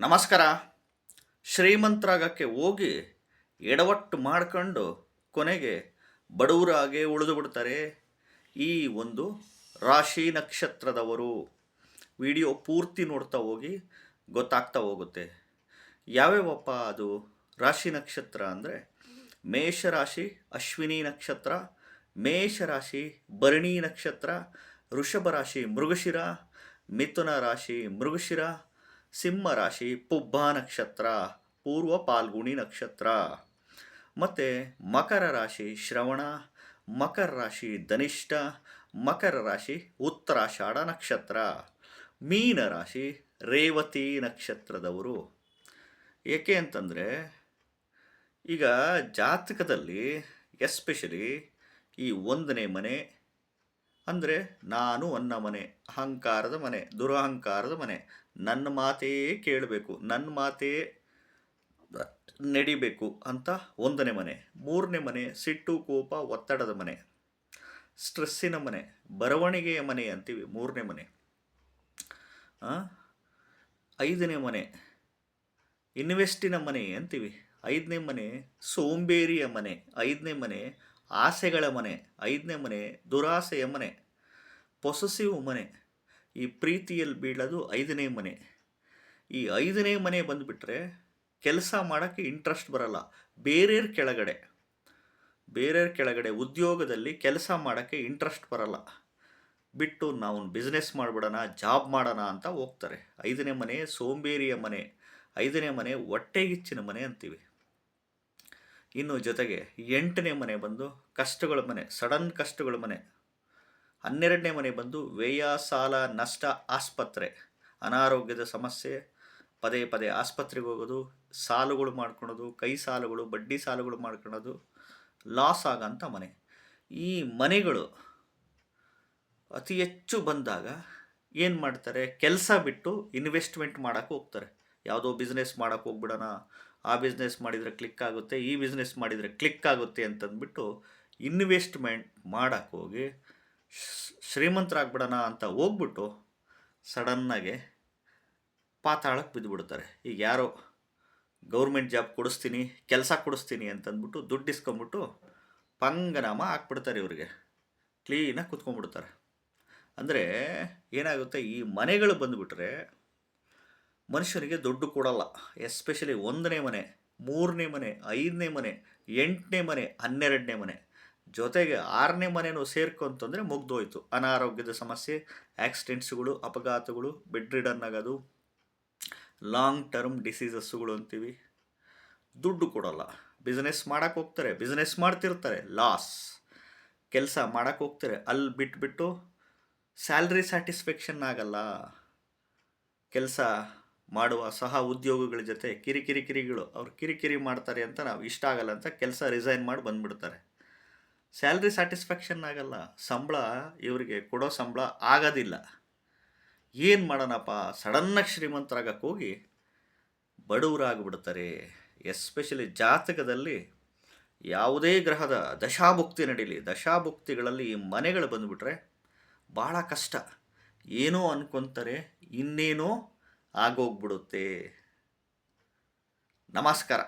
ನಮಸ್ಕಾರ. ಶ್ರೀಮಂತರಾಗಕ್ಕೆ ಹೋಗಿ ಎಡವಟ್ಟು ಮಾಡ್ಕೊಂಡು ಕೊನೆಗೆ ಬಡವರಾಗೆ ಉಳಿದು ಬಿಡ್ತಾರೆ ಈ ಒಂದು ರಾಶಿ ನಕ್ಷತ್ರದವರು. ವಿಡಿಯೋ ಪೂರ್ತಿ ನೋಡ್ತಾ ಹೋಗಿ ಗೊತ್ತಾಗ್ತಾ ಹೋಗುತ್ತೆ. ಯಾವ್ಯಾವಪ್ಪ ಅದು? ರಾಶಿ ನಕ್ಷತ್ರ ಅಂದರೆ ಮೇಷರಾಶಿ, ಅಶ್ವಿನಿ ನಕ್ಷತ್ರ, ಮೇಷರಾಶಿ, ಭರಣಿ ನಕ್ಷತ್ರ, ವೃಷಭ ರಾಶಿ, ಮೃಗಶಿರ, ಮಿಥುನ ರಾಶಿ, ಮೃಗಶಿರ ಸಿಂಹ ರಾಶಿ ಪುಬ್ಬ ನಕ್ಷತ್ರ, ಪೂರ್ವ ಪಾಲ್ಗುಣಿ ನಕ್ಷತ್ರ. ಮತ್ತು ಮಕರ ರಾಶಿ ಶ್ರವಣ, ಮಕರ ರಾಶಿ ಧನಿಷ್ಠ, ಮಕರ ರಾಶಿ ಉತ್ತರಾಷಾಢ ನಕ್ಷತ್ರ. ಮೀನ ರಾಶಿ ರೇವತಿ ನಕ್ಷತ್ರದವರು. ಏಕೆ ಅಂತಂದರೆ, ಈಗ ಜಾತಕದಲ್ಲಿ ಎಸ್ಪೆಷಲಿ ಈ ಒಂದನೇ ಮನೆ ಅಂದರೆ ನಾನು ಅನ್ನ ಮನೆ, ಅಹಂಕಾರದ ಮನೆ, ದುರಹಂಕಾರದ ಮನೆ ನನ್ನ ಮಾತೇ ಕೇಳಬೇಕು, ನನ್ನ ಮಾತೇ ನಡಿಬೇಕು ಅಂತ ಒಂದನೇ ಮನೆ, ಮೂರನೇ ಮನೆ, ಸಿಟ್ಟು, ಕೋಪ, ಒತ್ತಡದ ಮನೆ, ಸ್ಟ್ರೆಸ್ಸಿನ ಮನೆ, ಬರವಣಿಗೆಯ ಮನೆ ಅಂತೀವಿ, ಮೂರನೇ ಮನೆ? ಐದನೇ ಮನೆ ಇನ್ವೆಸ್ಟಿನ ಮನೆ ಅಂತೀವಿ, ಐದನೇ ಮನೆ, ಸೋಂಬೇರಿಯ ಮನೆ, ಐದನೇ ಮನೆ, ಆಸೆಗಳ ಮನೆ, ಐದನೇ ಮನೆ, ದುರಾಸೆಯ ಮನೆ ಪೊಸೆಸಿವ್ ಮನೆ ಈ ಪ್ರೀತಿಯಲ್ಲಿ ಬೀಳೋದು ಐದನೇ ಮನೆ. ಈ ಐದನೇ ಮನೆ ಬಂದುಬಿಟ್ರೆ ಕೆಲಸ ಮಾಡೋಕ್ಕೆ ಇಂಟ್ರೆಸ್ಟ್ ಬರಲ್ಲ. ಬೇರೆಯವ್ರ ಕೆಳಗಡೆ. ಬೇರೆಯವ್ರ ಕೆಳಗಡೆ ಉದ್ಯೋಗದಲ್ಲಿ ಕೆಲಸ ಮಾಡೋಕ್ಕೆ ಇಂಟ್ರೆಸ್ಟ್ ಬರಲ್ಲ. ಬಿಟ್ಟು ನಾವು ಬಿಸ್ನೆಸ್ ಮಾಡಿಬಿಡೋಣ ಜಾಬ್ ಮಾಡೋಣ ಅಂತ ಹೋಗ್ತಾರೆ. ಐದನೇ ಮನೆ ಸೋಂಬೇರಿಯ ಮನೆ. ಐದನೇ ಮನೆ ಹೊಟ್ಟೆಗಿಚ್ಚಿನ ಮನೆ ಅಂತೀವಿ. ಇನ್ನು ಜೊತೆಗೆ ಎಂಟನೇ ಮನೆ ಬಂದು ಕಷ್ಟಗಳ ಮನೆ ಸಡನ್ ಕಷ್ಟಗಳ ಮನೆ. ಹನ್ನೆರಡನೇ ಮನೆ ಬಂದು ವ್ಯಯ ಸಾಲ ನಷ್ಟ ಆಸ್ಪತ್ರೆ. ಅನಾರೋಗ್ಯದ ಸಮಸ್ಯೆ. ಪದೇ ಪದೇ ಆಸ್ಪತ್ರೆಗೆ ಹೋಗೋದು, ಸಾಲುಗಳು ಮಾಡ್ಕೊಳೋದು, ಕೈ ಸಾಲುಗಳು, ಬಡ್ಡಿ ಸಾಲುಗಳು ಮಾಡ್ಕೊಳೋದು ಲಾಸ್ ಆಗೋಂಥ ಮನೆ. ಈ ಮನೆಗಳು ಅತಿ ಹೆಚ್ಚು ಬಂದಾಗ ಏನು ಮಾಡ್ತಾರೆ? ಕೆಲಸ ಬಿಟ್ಟು ಇನ್ವೆಸ್ಟ್ಮೆಂಟ್ ಮಾಡೋಕ್ಕೆ ಹೋಗ್ತಾರೆ. ಯಾವುದೋ ಬಿಸ್ನೆಸ್ ಮಾಡೋಕ್ಕೆ ಹೋಗ್ಬಿಡೋಣ. ಆ ಬಿಸ್ನೆಸ್ ಮಾಡಿದರೆ ಕ್ಲಿಕ್ ಆಗುತ್ತೆ, ಈ ಬಿಸ್ನೆಸ್ ಮಾಡಿದರೆ ಕ್ಲಿಕ್ ಆಗುತ್ತೆ ಅಂತಂದ್ಬಿಟ್ಟು ಇನ್ವೆಸ್ಟ್ಮೆಂಟ್ ಮಾಡೋಕ್ಕೆ ಹೋಗಿ ಶ್ರೀ- ಶ್ರೀಮಂತರಾಗ್ಬಿಡೋಣ ಅಂತ ಹೋಗ್ಬಿಟ್ಟು ಸಡನ್ನಾಗೆ ಪಾತಾಳಕ್ಕೆ ಬಿದ್ದುಬಿಡ್ತಾರೆ ಈಗ ಯಾರೋ ಗೌರ್ಮೆಂಟ್ ಜಾಬ್ ಕೊಡಿಸ್ತೀನಿ, ಕೆಲಸ ಕೊಡಿಸ್ತೀನಿ ಅಂತಂದ್ಬಿಟ್ಟು ದುಡ್ಡು ಇಸ್ಕೊಂಬಿಟ್ಟು ಪಂಗನಾಮ ಹಾಕ್ಬಿಡ್ತಾರೆ ಇವರಿಗೆ. ಕ್ಲೀನಾಗಿ ಕುತ್ಕೊಂಡ್ಬಿಡ್ತಾರೆ. ಅಂದರೆ ಏನಾಗುತ್ತೆ, ಈ ಮನೆಗಳು ಬಂದುಬಿಟ್ರೆ ಮನುಷ್ಯನಿಗೆ ದುಡ್ಡು ಕೊಡಲ್ಲ. ಎಸ್ಪೆಷಲಿ ಒಂದನೇ ಮನೆ, ಮೂರನೇ ಮನೆ, ಐದನೇ ಮನೆ, ಎಂಟನೇ ಮನೆ, ಹನ್ನೆರಡನೇ ಮನೆ. ಜೊತೆಗೆ ಆರನೇ ಮನೆನೂ ಸೇರ್ಕೊಂತಂದರೆ ಮುಗ್ದೋಯ್ತು. ಅನಾರೋಗ್ಯದ ಸಮಸ್ಯೆ, ಆಕ್ಸಿಡೆಂಟ್ಸ್ಗಳು, ಅಪಘಾತಗಳು, ಬೆಡ್ ರಿಡನ್ ಆಗೋದು, ಲಾಂಗ್ ಟರ್ಮ್ ಡಿಸೀಸಸ್ಸುಗಳು ಅಂತೀವಿ. ದುಡ್ಡು ಕೊಡೋಲ್ಲ. ಬಿಸ್ನೆಸ್ ಮಾಡೋಕ್ಕೆ ಹೋಗ್ತಾರೆ. ಬಿಸ್ನೆಸ್ ಮಾಡ್ತಿರ್ತಾರೆ. ಲಾಸ್. ಕೆಲಸ ಮಾಡೋಕ್ಕೆ ಹೋಗ್ತಾರೆ. ಅಲ್ಲಿ ಬಿಟ್ಬಿಟ್ಟು ಸ್ಯಾಲ್ರಿ ಸ್ಯಾಟಿಸ್ಫ್ಯಾಕ್ಷನ್ ಆಗಲ್ಲ. ಕೆಲಸ ಮಾಡುವ ಸಹ ಉದ್ಯೋಗಗಳ ಜೊತೆ ಕಿರಿಕಿರಿ ಕಿರಿಗಳು. ಅವ್ರು ಕಿರಿಕಿರಿ ಮಾಡ್ತಾರೆ ಅಂತ ನಾವು ಇಷ್ಟ ಆಗಲ್ಲ ಅಂತ ಕೆಲಸ ರಿಸೈನ್ ಮಾಡಿ ಬಂದ್ಬಿಡ್ತಾರೆ. ಸ್ಯಾಲ್ರಿ ಸ್ಯಾಟಿಸ್ಫ್ಯಾಕ್ಷನ್ ಆಗಲ್ಲ, ಸಂಬಳ ಇವರಿಗೆ ಕೊಡೋ ಸಂಬಳ ಆಗೋದಿಲ್ಲ. ಏನು ಮಾಡೋಣಪ್ಪ? ಸಡನ್ನಾಗಿ ಶ್ರೀಮಂತರಾಗಕ್ಕೆ ಹೋಗಿ ಬಡವರಾಗ್ಬಿಡ್ತಾರೆ. ಎಸ್ಪೆಷಲಿ ಜಾತಕದಲ್ಲಿ ಯಾವುದೇ ಗ್ರಹದ ದಶಾಭುಕ್ತಿ ನಡೀಲಿ. ದಶಾಭುಕ್ತಿಗಳಲ್ಲಿ ಈ ಮನೆಗಳು ಬಂದುಬಿಟ್ರೆ ಭಾಳ ಕಷ್ಟ. ಏನೋ ಅನ್ಕೊತಾರೆ, ಇನ್ನೇನೋ ಆಗೋಗ್ಬಿಡುತ್ತೆ. ನಮಸ್ಕಾರ.